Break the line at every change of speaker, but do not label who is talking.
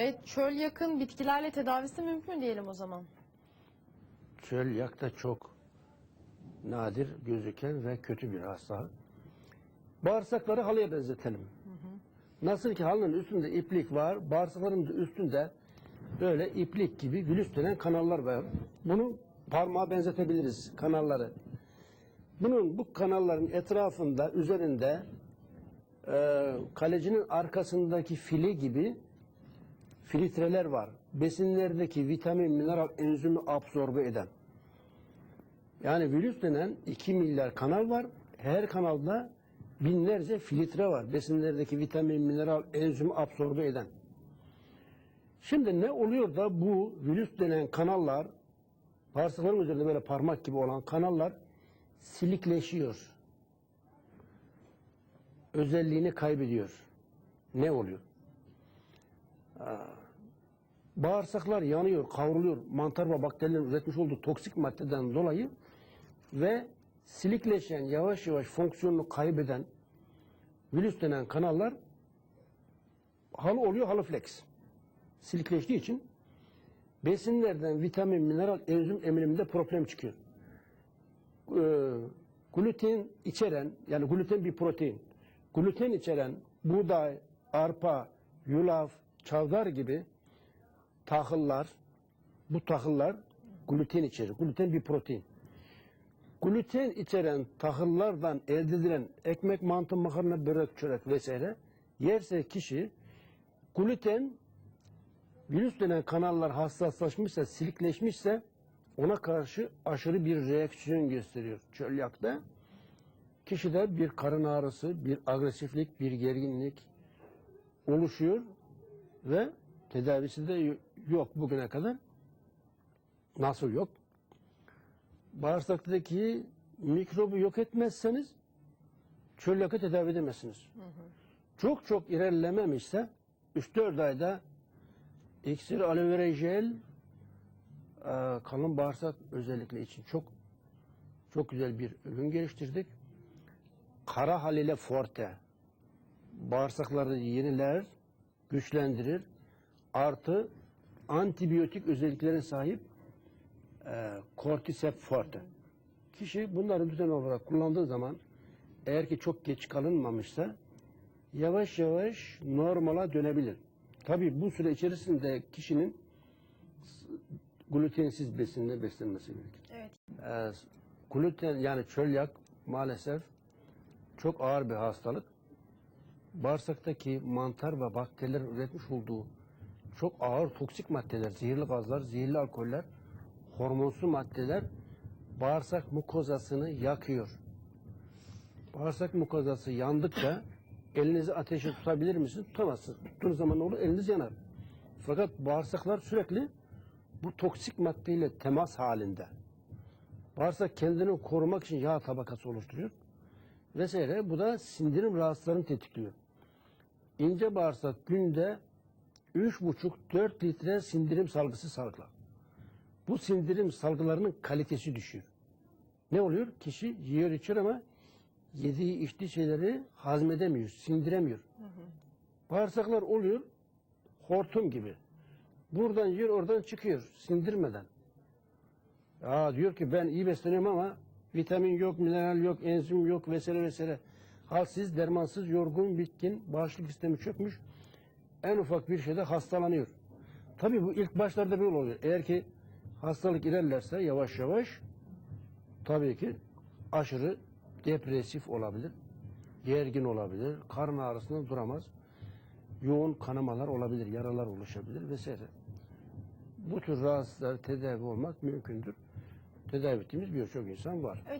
Evet, çöl yakın bitkilerle tedavisi mümkün diyelim o zaman.
Çölyak da çok nadir gözüken ve kötü bir hastalık. Bağırsakları halıya benzetelim. Nasıl ki halının üstünde iplik var, bağırsakların da üstünde böyle iplik gibi gülüs denen kanallar var. Bunu parmağa benzetebiliriz kanalları. Bunun bu kanalların etrafında, üzerinde e, kalecinin arkasındaki fili gibi filtreler var. Besinlerdeki vitamin, mineral, enzimi absorbe eden. Yani virüs denen 2 milyar kanal var. Her kanalda binlerce filtre var. Besinlerdeki vitamin, mineral, enzimi absorbe eden. Şimdi ne oluyor da bu virüs denen kanallar, bağırsakların üzerinde böyle parmak gibi olan kanallar silikleşiyor. Özelliğini kaybediyor. Ne oluyor? Bağırsaklar yanıyor, kavruluyor. Mantar ve bakterilerin üretmiş olduğu toksik maddeden dolayı ve silikleşen, yavaş yavaş fonksiyonunu kaybeden virüs denen kanallar halı oluyor, halı flex. Silikleştiği için besinlerden vitamin, mineral, enzim emiliminde problem çıkıyor. Ee, gluten içeren, yani gluten bir protein, gluten içeren buğday, arpa, yulaf, çavdar gibi tahıllar, bu tahıllar gluten içerir. Gluten bir protein. Gluten içeren tahıllardan elde edilen ekmek, mantı, makarna, börek, çörek vesaire yerse kişi gluten virüs denen kanallar hassaslaşmışsa, silikleşmişse ona karşı aşırı bir reaksiyon gösteriyor çölyakta. Kişide bir karın ağrısı, bir agresiflik, bir gerginlik oluşuyor ve tedavisi de yok bugüne kadar. Nasıl yok? Bağırsaktaki mikrobu yok etmezseniz çölyakı tedavi edemezsiniz. Çok çok ilerlememişse 3-4 ayda iksir, aloe vera jel, e, kalın bağırsak özellikle için çok çok güzel bir ürün geliştirdik. Kara halile forte bağırsakları yeniler, güçlendirir. Artı antibiyotik özelliklere sahip e, Cordyceps forte. Kişi bunları düzenli olarak kullandığı zaman eğer ki çok geç kalınmamışsa yavaş yavaş normala dönebilir. Tabii bu süre içerisinde kişinin glutensiz besinle beslenmesi gerekir.
Evet.
Ee, gluten yani çölyak maalesef çok ağır bir hastalık. Bağırsaktaki mantar ve bakteriler üretmiş olduğu çok ağır toksik maddeler, zehirli gazlar, zehirli alkoller, hormonsu maddeler bağırsak mukozasını yakıyor. Bağırsak mukozası yandıkça elinizi ateşe tutabilir misiniz? Tutamazsınız. Tuttuğunuz zaman olur? Eliniz yanar. Fakat bağırsaklar sürekli bu toksik maddeyle temas halinde. Bağırsak kendini korumak için yağ tabakası oluşturuyor. Vesaire. Bu da sindirim rahatsızlarını tetikliyor. İnce bağırsak günde 3,5-4 litre sindirim salgısı salgılar. Bu sindirim salgılarının kalitesi düşüyor. Ne oluyor? Kişi yiyor içiyor ama yediği içtiği şeyleri hazmedemiyor, sindiremiyor. Bağırsaklar oluyor hortum gibi. Buradan yiyor oradan çıkıyor sindirmeden. Aa diyor ki ben iyi besleniyorum ama vitamin yok, mineral yok, enzim yok vesaire vesaire. Halsiz, dermansız, yorgun, bitkin, bağışıklık sistemi çökmüş. En ufak bir şeyde hastalanıyor. Tabii bu ilk başlarda böyle oluyor. Eğer ki hastalık ilerlerse yavaş yavaş tabii ki aşırı depresif olabilir. Gergin olabilir. Karın ağrısından duramaz. Yoğun kanamalar olabilir, yaralar oluşabilir vesaire. Bu tür rahatsızlıklar tedavi olmak mümkündür. Tedavi ettiğimiz birçok insan var.
Evet,